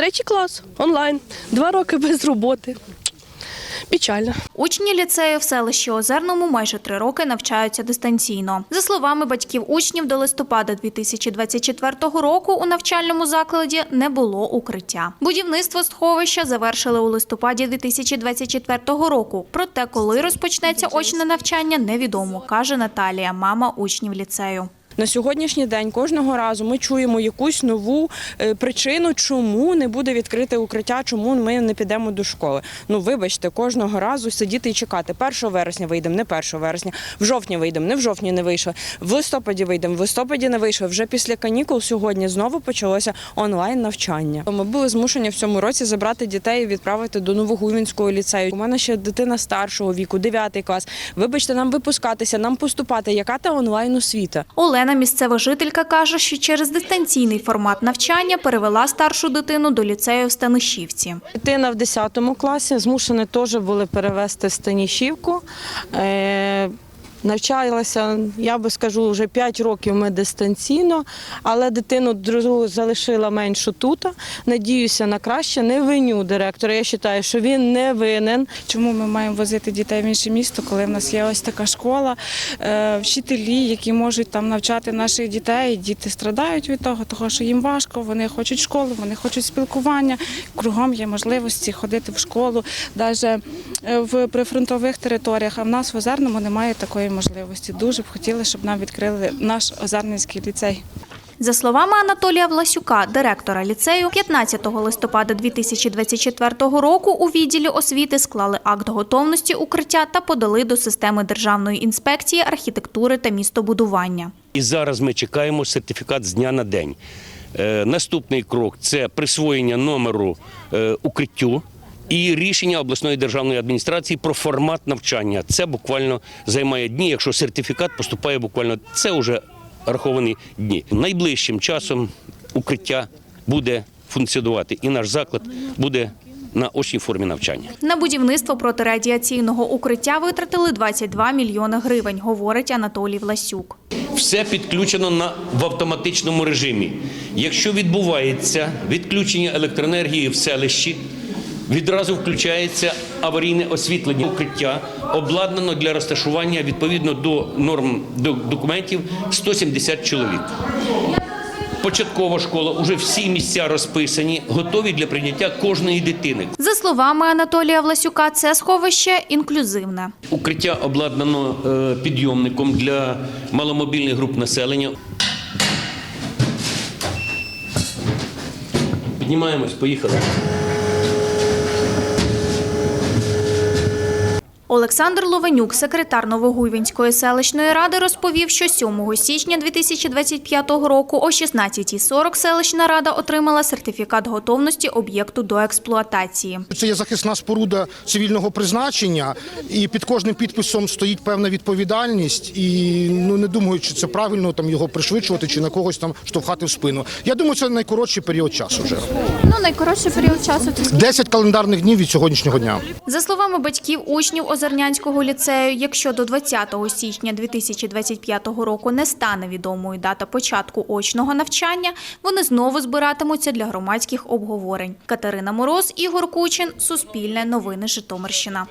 Третій клас онлайн. Два роки без роботи. Печально. Учні ліцею в селищі Озерному майже три роки навчаються дистанційно. За словами батьків учнів, до листопада 2024 року у навчальному закладі не було укриття. Будівництво сховища завершили у листопаді 2024 року. Проте, коли розпочнеться очне навчання, невідомо, каже Наталія, мама учнів ліцею. На сьогоднішній день кожного разу ми чуємо якусь нову е, причину, чому не буде відкрите укриття, чому ми не підемо до школи. Ну вибачте, кожного разу сидіти і чекати. 1 вересня вийдемо, не 1 вересня, в жовтні вийдемо, не в жовтні не вийшли, в листопаді вийдемо, в листопаді не вийшли. Вже після канікул сьогодні знову почалося онлайн навчання. Ми були змушені в цьому році забрати дітей і відправити до Новогувінського ліцею. У мене ще дитина старшого віку, 9 клас. Вибачте, нам випускатися, нам поступати. Яка та онлайн освіта? Олена, місцева жителька, каже, що через дистанційний формат навчання перевела старшу дитину до ліцею в Станишівці. Дитина в 10 класі змушені теж були перевести в Станішівку. Е, Навчалася, я би скажу, вже 5 років ми дистанційно, але дитину другу залишила меншу тут. Надіюся на краще. Не виню директора. Я вважаю, що він не винен. Чому ми маємо возити дітей в інше місто, коли в нас є ось така школа, е, вчителі, які можуть там навчати наших дітей. Діти страдають від того, того що їм важко, вони хочуть школу, вони хочуть спілкування. Кругом є можливості ходити в школу, навіть в прифронтових територіях. А в нас в Озерному немає такої можливості. Дуже б хотіли, щоб нам відкрили наш Озерненський ліцей. За словами Анатолія Власюка, директора ліцею, 15 листопада 2024 року у відділі освіти склали акт готовності укриття та подали до системи Державної інспекції архітектури та містобудування. І зараз ми чекаємо сертифікат з дня на день. Е, наступний крок це присвоєння номеру е, укриттю. І рішення обласної державної адміністрації про формат навчання. Це буквально займає дні. Якщо сертифікат поступає буквально, це вже раховані дні. Найближчим часом укриття буде функціонувати, і наш заклад буде на очній формі навчання. На будівництво протирадіаційного укриття витратили 22 мільйони гривень, говорить Анатолій Власюк. Все підключено на в автоматичному режимі. Якщо відбувається відключення електроенергії в селищі, відразу включається аварійне освітлення укриття, обладнано для розташування відповідно до норм до документів 170 чоловік. Початкова школа, уже всі місця розписані, готові для прийняття кожної дитини. За словами Анатолія Власюка, це сховище інклюзивне. Укриття обладнано е, підйомником для маломобільних груп населення. Піднімаємось, поїхали. Олександр Ловенюк, секретар Новогуйвінської селищної ради, розповів, що 7 січня 2025 року о 16.40 селищна рада отримала сертифікат готовності об'єкту до експлуатації. Це є захисна споруда цивільного призначення, і під кожним підписом стоїть певна відповідальність. І ну не думаю, чи це правильно там його пришвидшувати, чи на когось там штовхати в спину. Я думаю, це найкоротший період часу. Вже Ну найкоротший період часу. 10 календарних днів від сьогоднішнього дня. За словами батьків учнів Озернянського ліцею, якщо до 20 січня 2025 року не стане відомою дата початку очного навчання, вони знову збиратимуться для громадських обговорень. Катерина Мороз, Ігор Кучин, Суспільне новини Житомирщина.